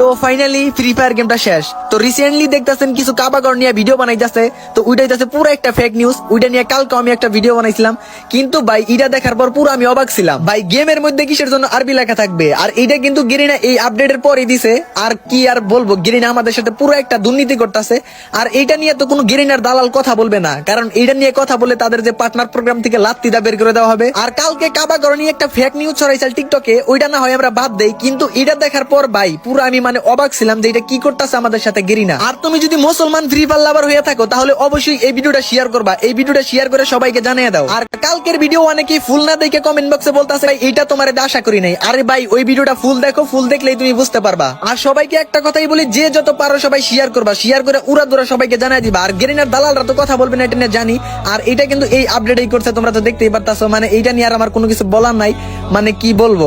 তো finally free fire গেমটা শেষ। তো রিসেন্টলি দেখতেছেন কিছু কাবাগর নিয়ে ভিডিও বানাইতেছে। তো ওইটা হইতাছে পুরো একটা ফেক নিউজ ওইটা নিয়ে কালকে আমি একটা ভিডিও বানাইছিলাম। কিন্তু ভাই এটা দেখার পর পুরো আমি অবাক ছিলাম। ভাই গেমের মধ্যে কিসের জন্য আরবি লেখা থাকবে? আর এইটা কিন্তু গেরিনা এই আপডেটের পরই দিছে। আর কি আর বলব, গেরিনা আমাদের সাথে পুরো একটা দুর্নীতি করতেছে। আর এইটা নিয়ে তো কোনো গেরিনার দালাল কথা বলবে না। কারণ এইটা নিয়ে কথা বলে তাদের যে পার্টনার প্রোগ্রাম থেকে লাত্তিদা বের করে দেওয়া হবে। আর কালকে কাবাগর নিয়ে একটা ফেক নিউজ ছড়াইছিল টিকটকে ওইটা না হয় আমরা বাদ দেই। কিন্তু এটা দেখার পর ভাই, পুরো আমি মানে অবাক ছিলাম যে এটা কি করতেছে আমাদের সাথে গেরিনা। আর তুমি যদি মুসলমান ফ্রি ফায়ার লাভার হয়ে থাকো, তাহলে অবশ্যই এই ভিডিওটা শেয়ার করবা। এই ভিডিওটা শেয়ার করে সবাইকে জানিয়ে দাও। আর কালকের ভিডিও অনেকে ফুল না দেখে কমেন্ট বক্সে বলতেছে, ভাই, এটা তোমার আশা করি নাই। আরে ভাই, ওই ভিডিওটা ফুল দেখো ফুল দেখলেই তুমি বুঝতে পারবা। আর সবাইকে একটা কথাই বলি, যে যত পারো সবাই শেয়ার করবা। শেয়ার করে উড়া দুরা সবাইকে জানিয়ে দিবা। আর গেরিনার দালালরা তো কথা বলবে না, এটা নিয়ে জানি। আর এটা কিন্তু এই আপডেটই করছে, তোমরা তো দেখতেই পারতাছো। মানে এইটা নিয়ে আর আমার কোনো কিছু বলার নাই। মানে কি বলব?